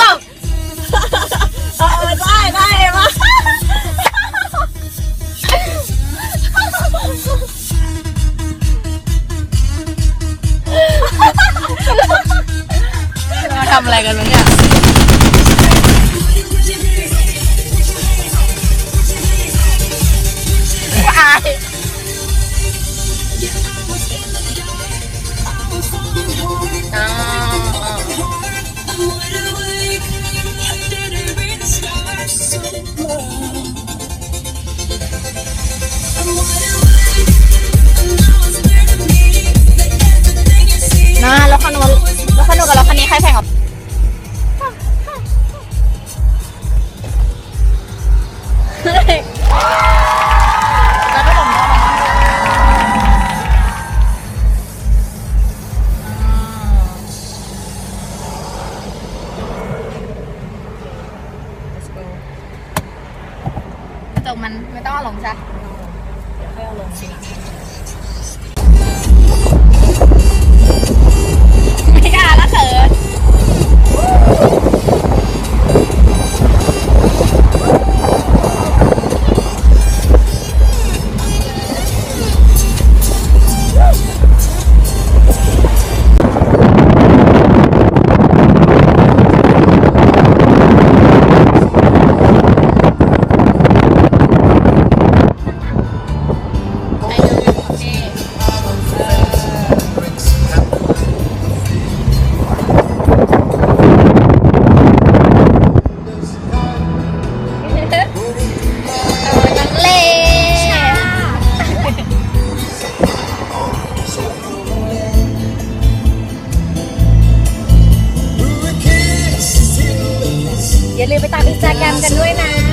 จับเออได้ได้มาเทำอะไรกันเนี่ย รแพงกว่าแล้วก็ผมกระจกมันไม่ต้องเอาลงใช่ไม่เอาลง อย่าลืมไปตามอินสตาแกรมกันด้วยนะ